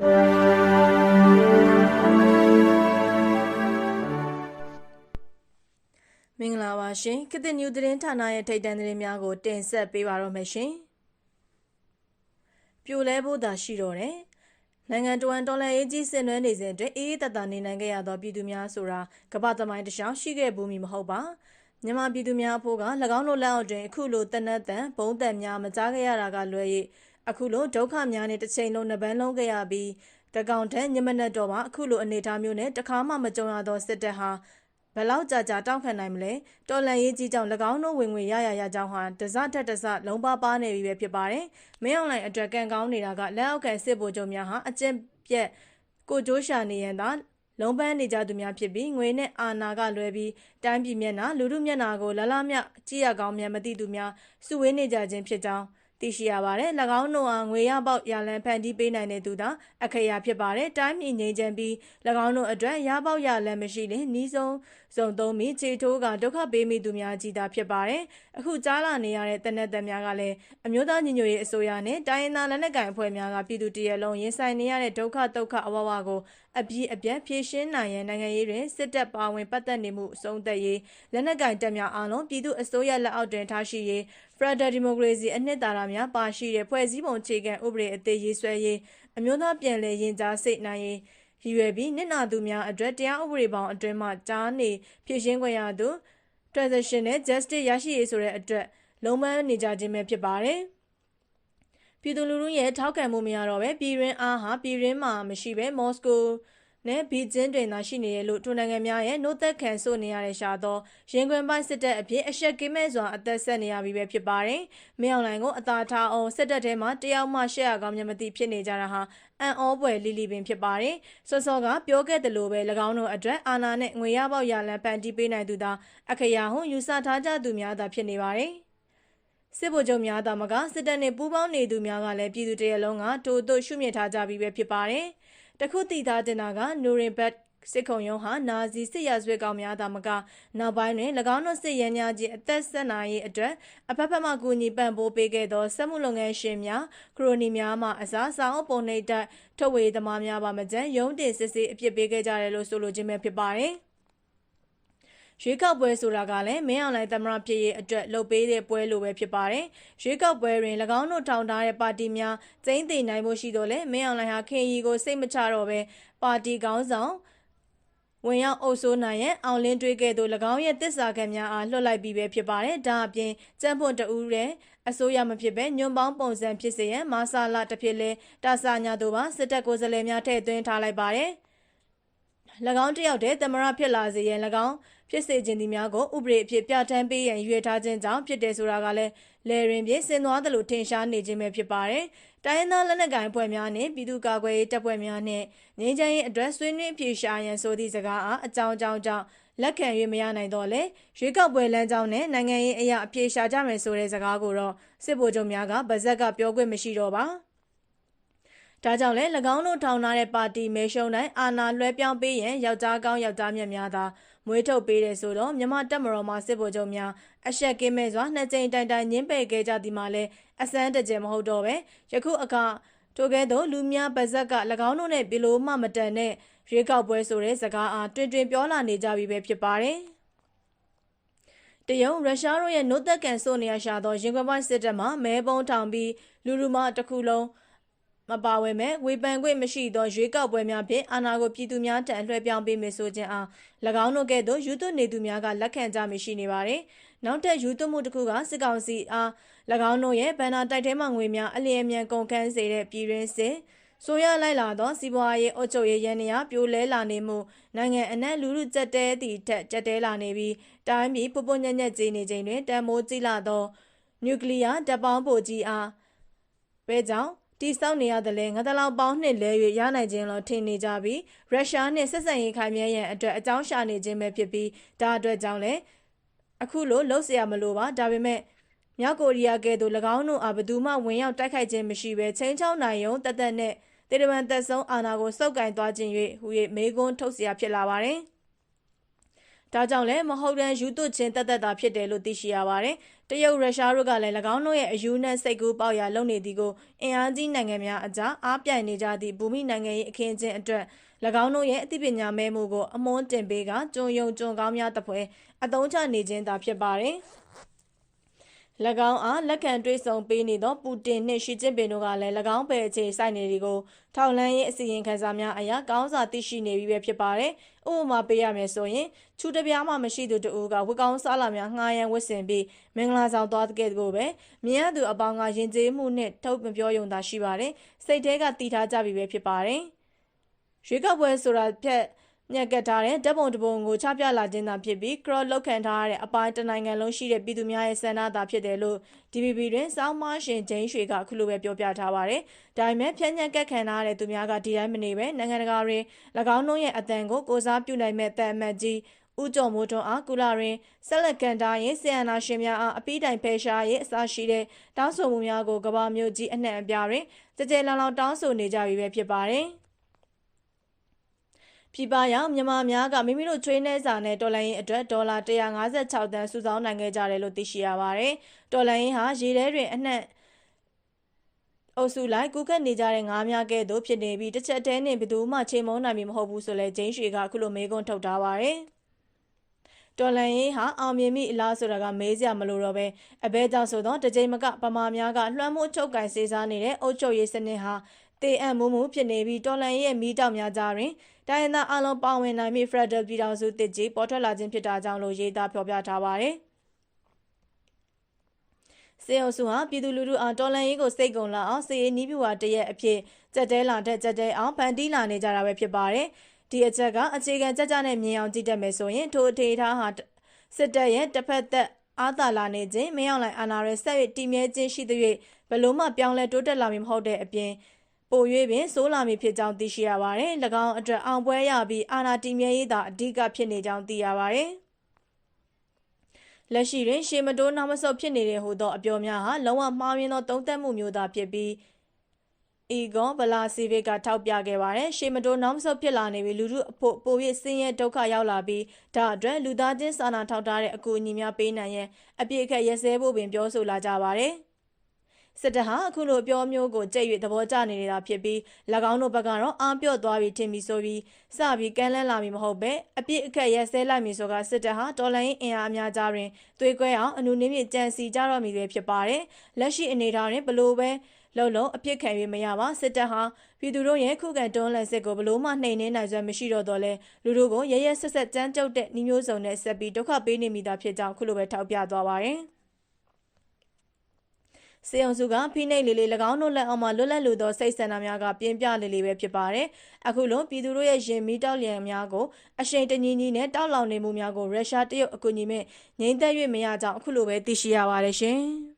မင်္ဂလာပါရှင်ကစ်တနယူးသတင်းဌာနရဲ့ထိတ်တန့်သတင်းများကို တင်ဆက်ပေးပါတော့မယ်ရှင်ပြိုလဲဖို့သာရှိတော့တယ်နိုင်ငံတော်ဝန်တော်လှန်ရေးကြီးဆင်နွှဲနေစဉ်အတွင်းအေးအေးတတနေနိုင်ခဲ့ရသောပြည်သူများဆိုတာကမ္ဘာသမိုင်းတစ်လျှောက်ရှိခဲ့ဘူးမီမဟုတ်ပါမြန်မာပြည်သူများအဖို့က၎င်းတို့လက်အောက်တွင်အခုလိုတနတ်တန်ဘုံတန်များမကြားခဲ့ရတာကလွယ်၍ အခုလိုဒုက္ခများနဲ့တစ်ချိန်လုံးနှပန်းလုံးခဲ့ရပြီးတကောင်ထက်ညမနက်တော့မှအခုလိုအနေအထားမျိုးနဲ့တခါမှမကြုံရသောစစ်တပ်ဟာဘယ်လောက်ကြာကြာတောက်ခံနိုင်မလဲတော်လန်ရေးကြီးကြောင့်၎င်းတို့ဝင်ငွေရရရကြောင်းဟာတစထက်တစလုံးပါပါနေပြီပဲဖြစ်ပါတယ်မင်းအောင်လှိုင်အတွက်ကံကောင်းနေတာကလက်အောက်ခံစစ်ဗိုလ်ချုပ်များဟာအကျင့်ပြက်ကိုကျိုးရှာနေရန်သာလုံးပန်းနေကြသူများဖြစ်ပြီးငွေနဲ့အာဏာကလွဲပြီးတိုင်းပြည်မျက်နှာလူမှုမျက်နှာကိုလလမြကြည့်ရကောင်းမြတ်မသိသူများစုဝေးနေကြခြင်းဖြစ်ကြောင်း သိရှိရပါတယ်။၎င်းတို့အားငွေရပေါက်ရလန်ဖန်တီးပေးနိုင်တဲ့သူသာအခရာဖြစ်ပါတယ်။တိုင်းပြည်ငြိမ်းချမ်းပြီး၎င်းတို့အတွက်ရပေါက်ရလန်မရှိရင်နီးဆုံးစုံသုံးပြီးခြေထိုးကဒုက္ခပေးမိသူများကြီးသာဖြစ်ပါတယ်။အခုကြားလာနေရတဲ့တနက်သက်များကလည်းအမျိုးသားညီညွတ်ရေးအစိုးရနဲ့တိုင်းရင်းသားလက်နက်ကိုင်အဖွဲ့များကပြည်သူတရက်လုံးရင်ဆိုင်နေရတဲ့ဒုက္ခဒုက္ခအဝဝကို အပြည့်အပြတ်ဖြေရှင်းနိုင်ရန်နိုင်ငံရေးတွင်စစ်တပ်ပါဝင်ပတ်သက်နေမှုအဆုံးသက်ရေးလက်နက်ကင်တပ်များအားလုံးပြည်သူအစိုးရလက်အောက်တွင်ထားရှိရေး Federal Democracy အနှစ်သာရများပါရှိတဲ့ဖွဲ့စည်းပုံအခြေခံဥပဒေအသေးရေးဆွဲရေးအမျိုးသားပြည်လည်ရင်ကြားစိတ်နိုင်ရေးရည်ရွယ်ပြီးနစ်နာသူများအတွက်တရားဥပဒေပေါင်းအတွင်းမှကြားနေဖြည့်ရှင်းခွင့်ရသူ transition နဲ့ justice ရရှိရေးဆိုတဲ့အတွက်လုံးမနေကြခြင်းပဲဖြစ်ပါတယ် ပြည်သူလူထုရဲ့ထောက်ခံမှုမရတော့ပဲပြည်ရင်းအားဟာပြည်ရင်းမှာမရှိပဲမော်စကိုနဲ့ဘီဂျင်းတွင်သာရှိနေရလို့ထိုနိုင်ငံများရဲ့နှုတ်သက်ခံဆိုနေရတဲ့ရှာသောရင်ခွင်ပိုင်းစစ်တပ်အဖြစ်အရှက်ကင်းမဲ့စွာအသက်ဆက်နေရပြီပဲဖြစ်ပါတယ်။မင်းအောင်လှိုင်ကိုအသာထားအောင်စစ်တပ်ထဲမှာတယောက်မှရှက်ရကောင်းမြတ်မသိဖြစ်နေကြတာဟာအန်အောပွဲလီလီပင်ဖြစ်ပါတယ်။စောစောကပြောခဲ့တယ်လို့ပဲ၎င်းတို့အတွက်အာဏာနဲ့ငွေရပေါက်ရလန်ဖန်တီးပေးနိုင်သူသာအခရာဟုယူဆထားကြသူများသာဖြစ်နေပါတယ်။ စစ်ဗိုလ်ချုပ်များသာမကစစ်တပ်နဲ့ပူးပေါင်းနေသူများကလည်းပြည်သူတရလုံးကတိုးတိုးရှုမြင်ထားကြပြီးပဲဖြစ်ပါတယ်။တခုတည်ထားတင်တာကနိုရင်ဘတ်စစ်ခုံရုံးဟာနာဇီစစ်ရာဇဝတ်ကောင်များသာမကနောက်ပိုင်းတွင်၎င်းတို့စစ်ရန်များကြီးအသက်ဆက်နိုင်ရေးအတွက်အဖက်ဖက်မှကူညီပံ့ပိုးပေးခဲ့သောစက်မှုလုပ်ငန်းရှင်များခရိုနီများမှအစားဆောင်ပုံနှိပ်တက်ထုတ်ဝေသမားများပါမကျန်ရုံးတင်စစ်စစ်အပြစ်ပေးခဲ့ကြတယ်လို့ဆိုလိုခြင်းပဲဖြစ်ပါတယ်။ ရွေးကောက်ပွဲဆိုတာကလည်းမင်းအောင်လှိုင်သမရဖြစ်ရေးအတွက်လှုပ်ပေးတဲ့ပွဲလိုပဲဖြစ်ပါတယ်။ရွေးကောက်ပွဲတွင်၎င်းတို့ထောင်ထားတဲ့ပါတီများကျင်းသိနိုင်မှုရှိတော့လေမင်းအောင်လှိုင်ဟာခင်ရီကိုစိတ်မချတော့ပဲပါတီကောင်းဆောင်ဝင်ရောက်အုပ်စိုးနိုင်ရန်အောင်လင်းတွေးခဲ့သို့၎င်းရဲ့တစ္ဆာခံများအားလွှတ်လိုက်ပြီးပဲဖြစ်ပါတယ်။ဒါအပြင်ကျန်းဖွန်တူရဲ့အစိုးရမဖြစ်ပဲညွန်ပေါင်းပုံစံဖြစ်စေရန်မာဆာလာတစ်ဖြစ်လဲတာဆာညာတို့ပါစစ်တပ်ကိုယ်စားလှယ်များထည့်သွင်းထားလိုက်ပါတယ်။၎င်းတယောက်တည်းသမရဖြစ်လာစေရန်၎င်း ဖြစ်စေခြင်းဒီများကိုဥပဒေအဖြစ်ပြဋ္ဌာန်းပေးရန်ရွေထားခြင်းကြောင့်ဖြစ်တယ်ဆိုတာကလည်းလေရင်ပြေဆင်သွားသလိုထင်ရှားနေခြင်းပဲဖြစ်ပါတယ်။တိုင်းသားလက်နက်ကိုင်ဖွဲ့များနဲ့ပြည်သူ့ကာကွယ်ရေးတပ်ဖွဲ့များနဲ့ငင်းချမ်းရေးအတွက်ဆွေးနွေးဖြေရှာရန်ဆိုသည့်စကားအားအကြောင်းကြောင်းကြောင့်လက်ခံ၍မရနိုင်တော့လေရွေးကောက်ပွဲလမ်းကြောင်းနဲ့နိုင်ငံရေးအရာအပြေရှာကြမယ်ဆိုတဲ့စကားကိုတော့စစ်ဗိုလ်ချုပ်များကဗဇက်ကပြောခွင့်မရှိတော့ပါဒါကြောင့်လဲ၎င်းတို့ထောင်ထားတဲ့ပါတီမဲရှုံတိုင်းအာဏာလွှဲပြောင်းပေးရန်ယောက်ျားကောင်းယောက်ျားမြတ်များသာ မွေးထုတ်ပေးတယ်ဆိုတော့မြမတက်မတော်မှာစစ်ဗိုလ်ချုပ်များအရှက်ကင်းမဲ့စွာနှစ်ကြိမ်တိုင်တိုင်ညင်းပယ်ခဲ့ကြသည်မှာလဲအစမ်းတကြမဟုတ်တော့ပဲယခုအခါထိုကဲ့သို့လူများပါဇက်က၎င်းတို့နဲ့ဘီလိုမှမတန်တဲ့ရွေးကောက်ပွဲဆိုတဲ့စကားအားတွင်တွင်ပြောလာနေကြပြီပဲဖြစ်ပါတယ်တရုတ်ရုရှားတို့ရဲ့နှုတ်သက်ကန်ဆိုနေရရှာသောရင်ခွင်ပိုင်းစစ်တပ်မှမဲပုံးထောင်ပြီးလူလူမတစ်ခုလုံး မပါဝင်မဲ့ဝေဖန်ခွင့်မရှိသောရွေးကောက်ပွဲများဖြင့်အာဏာကိုပြည်သူများထံလွှဲပြောင်းပေးမယ်ဆိုခြင်းအား၎င်းတို့ကဲ့သို့ယူသွနေသူများကလက်ခံကြမည်ရှိနေပါတယ်။နောက်ထပ်ယူသွမှုတစ်ခုကစစ်ကောင်စီအား၎င်းတို့ရဲ့ဗန်နာတိုက်ထဲမှငွေများအလျင်အမြန်ကုန်ခန်းစေတဲ့ပြည်ရင်းစစ်ဆိုရလိုက်လာသောစီးပွားရေးအုပ်ချုပ်ရေးရန်နေရပြိုလဲလာနေမှုနိုင်ငံအနှံ့လူလူကြက်တဲသည့်ထက်ကြက်တဲလာနေပြီးတိုင်းပြည်ပပွညက်ညက်ကြီးနေချိန်တွင်တန်မိုးကြီးလာသောနျူကလ িয়ার တပ်ပေါင်းပိုကြီးအားပဲကြောင့် တိစောက်နေရတဲ့လဲငါတလောက်ပေါင်းနှစ်လဲ၍ရနိုင်ခြင်းလို့ထင်နေကြပြီးရုရှားနဲ့ဆက်ဆံရေးခိုင်မြဲရန်အတွက်အကြောင်းရှာနေခြင်းပဲဖြစ်ပြီးဒါအတွက်ကြောင့်လဲအခုလိုလှုပ်เสียမလို့ပါဒါပေမဲ့မြောက်ကိုရီးယားကဲ့သို့၎င်းတို့အားဘသူမှဝင်ရောက်တိုက်ခိုက်ခြင်းမရှိဘဲချင်းချောင်းနိုင်ရုံတသက်နဲ့တေတမန်သက်ဆုံးအာဏာကိုစုပ်ကင်သွားခြင်း၍ဟူ၍မေကွန်းထုတ်เสียဖြစ်လာပါတယ်။ဒါကြောင့်လည်းမဟုတ်တမ်းယူသွချင်းတက်တက်တာဖြစ်တယ်လို့သိရှိရပါတယ်။ တရုတ်ရုရှားတို့ကလည်း၎င်းတို့ရဲ့အယူနဲ့စိတ်ကူးပေါက်ရာလုပ်နေသည်ကိုအင်အားကြီးနိုင်ငံများအကြားအားပြိုင်နေကြသည့်ဘူမိနိုင်ငံရေးအခင်းအကျင်းအတွက်၎င်းတို့ရဲ့အသိပညာမဲမှုကိုအမွန်းတင်ပေးကကျွံယုံကျွံကောင်းများတပွဲအသုံးချနေခြင်းသာဖြစ်ပါတယ်။၎ င်းအားလက်ခံတွေးဆုံပေးနေသောပူတင်နှင့်ရှီကျင့်ပင်တို့ကလည်း၎င်းပဲအခြေစိုက်နေဒီကိုထောက်လန်းရေးအစီရင်ခံစာများအရာကောင်းစွာသိရှိနေပြီပဲဖြစ်ပါတယ်။ဥပမာပေးရမယ်ဆိုရင်ချူတပြားမှမရှိသူတို့ကဝကောင်းစားလာများငှားရန်ဝတ်ဆင်ပြီးမင်္ဂလာဆောင်သွားတဲ့ကဲ့သို့ပဲမြင်ရသူအပေါင်းကယဉ်ကျေးမှုနှင့်ထုတ်မပြောယုံသာရှိပါတယ်။စိတ်ထဲကတည်ထားကြပြီပဲဖြစ်ပါတယ်။ရွေးကောက်ပွဲဆိုတာဖြက် ညက်ကတ်ထားတဲ့ဓာတ်ပုံတစ်ပုံကိုချပြလာခြင်းသာဖြစ်ပြီး cross လောက်ခံထားရတဲ့အပိုင်းတနိုင်ငံလုံးရှိတဲ့ပြည်သူများရဲ့ဆန္ဒသာဖြစ်တယ်လို့ DPP တွင်စောင်းမရှင်ဂျိန်းရွှေကအခုလိုပဲပြောပြထားပါတယ်။ဒါပေမဲ့ဖြန့်ညက်ကတ်ခံထားတဲ့သူများကဒီတိုင်းမနေပဲနိုင်ငံတကာတွင်၎င်းတို့ရဲ့အတန်ကိုကိုစားပြုနိုင်မဲ့တန်အမတ်ကြီးဦးကျော်မိုးထွန်းအားကုလာရင်ဆက်လက်ကန်တာရင်ဆီယနာရှင်များအားအပိတိုင်ဖယ်ရှားရေးအစရှိတဲ့တောင်းဆိုမှုများကိုကဘာမျိုးကြီးအနှံ့အပြားတွင်ကြကြဲလောင်လောင်တောင်းဆိုနေကြပြီပဲဖြစ်ပါတယ်။ ပြည်ပရောက်မြန်မာများကမိမိတို့ချွေးနှဲစာနဲ့တော်လိုင်းရင်အတွက်ဒေါ်လာ156တန်းစုဆောင်းနိုင်ခဲ့ကြတယ်လို့သိရှိရပါတယ်။တော်လိုင်းရင်ဟာရေထဲတွင်အနှံ့အုပ်စုလိုက်ကူးကတ်နေကြတဲ့ငါးများကဲ့သို့ဖြစ်နေပြီးတစ်ချက်တည်းနဲ့ဘယ်သူမှချိန်မုံနိုင်မီမဟုတ်ဘူးဆိုလဲဂျင်းရွှေကအခုလိုမေးခွန်းထုတ်ထားပါတယ်။တော်လန်ရေးဟာအောင်မြင်မိအလားဆိုတာကမေးစရာမလိုတော့ပဲအဘဲကြောင့်ဆိုတော့တကြိမ်မကပမာများကလွှမ်းမိုးချုပ်ကင်စေစားနေတဲ့အုတ်ချုပ်ရေးစနစ်ဟာ တေအံ့မှုမှုဖြစ်နေပြီးတော်လန်ရဲ့မိတောက်များကြားတွင်တိုင်းရင်းသားအလုံးပါဝင်နိုင်ပြီး Federal ပြည်ထောင်စုတစ်ကြီးပေါ်ထွက်လာခြင်းဖြစ်တာကြောင့်လို့ရေးသားဖော်ပြထားပါတယ်။စေအုပ်စုဟာပြည်သူလူထုအားတော်လှန်ရေးကိုစိတ်ကုန်လာအောင်စေရေးနီးပြူဟာတရက်အဖြစ်ကြက်တဲလာတဲ့ကြက်တဲအောင်ဖန်တီးလာနေကြတာပဲဖြစ်ပါတယ်။ဒီအချက်ကအခြေခံကြကြနဲ့မြင်အောင်ကြည့်တတ်မယ်ဆိုရင်ထိုအထေထားဟာစစ်တပ်ရဲ့တစ်ဖက်သက်အားသာလာနေခြင်းမရောက်လိုက်အာဏာရဲဆက်၍တည်မြဲခြင်းရှိသည့်ဘလို့မှပြောင်းလဲတိုးတက်လာမည်မဟုတ်တဲ့အပြင် ပို၍ပင်စိုးလာမည်ဖြစ်ကြောင်းသိရှိရပါတယ်။၎င်းအတွက်အောင်ပွဲရပြီးအာနာတီမြဲရေးသာအဓိကဖြစ်နေကြောင်းသိရပါတယ်။လက်ရှိတွင်ရှေမတိုးနောက်မဆုတ်ဖြစ်နေတဲ့ဟူသောအပြောများဟာလုံးဝမှားယွင်းသောတုံ့တက်မှုမျိုးသာဖြစ်ပြီးအီဂွန်ဗလာစီဗစ်ကထောက်ပြခဲ့ပါတယ်။ရှေမတိုးနောက်မဆုတ်ဖြစ်လာနေပြီးလူထုအဖို့ပို၍ဆင်းရဲဒုက္ခရောက်လာပြီးဒါအတွက်လူသားချင်းစာနာထောက်ထားတဲ့အကူအညီများပေးနိုင်ရန်အပြည့်အခက်ရက်စဲဖို့ပင်ပြောဆိုလာကြပါတယ်။ စစ်တပ်ဟာအခုလိုပြောမျိုးကိုကြိတ်၍သဘောကျနေနေတာဖြစ်ပြီး၎င်းတို့ဘက်ကတော့အာပြော့သွားပြီးထင်ပြီးဆိုပြီးစပြီးကမ်းလှမ်းလာမည်မဟုတ်ပဲအပြစ်အခက်ရဲဆဲလိုက်မည်ဆိုကစစ်တပ်ဟာတော်လိုင်းအင်အားအများကြားတွင်သွေးကွဲအောင်အနုနည်းဖြင့်ကြံစီကြတော့မည်ပဲဖြစ်ပါတယ်လက်ရှိအနေထားတွင်ဘလို့ပဲလုံလုံအပြစ်ခံ၍မရပါစစ်တပ်ဟာပြည်သူတို့ရဲ့ခုခံတွန်းလှန်စစ်ကိုဘလို့မှနှိမ်နှင်းနိုင်စွမ်းမရှိတော့တော့လဲလူတို့ကိုရရဆက်ဆက်ကြမ်းကြုတ်တဲ့နှီးမျိုးစုံနဲ့ဆက်ပြီးဒုက္ခပေးနေမိတာဖြစ်ကြောင်းခုလိုပဲထောက်ပြသွားပါတယ် စေအောင်စုကဖိနှိပ်လေးလေး၎င်းတို့လက်အောက်မှာလွတ်လပ်လိုသောစိတ်ဆန္ဒများကပြင်းပြလေးလေးပဲဖြစ်ပါတယ်။အခုလိုပြည်သူတို့ရဲ့ရင်မီတောက်လျံများကိုအရှိန်တညီညီနဲ့တောက်လောင်နေမှုများကိုရုရှားတရုတ်အကူအညီမဲ့ငြိမ်းသက်၍မရကြောင်းအခုလိုပဲသိရှိရပါတယ်ရှင်။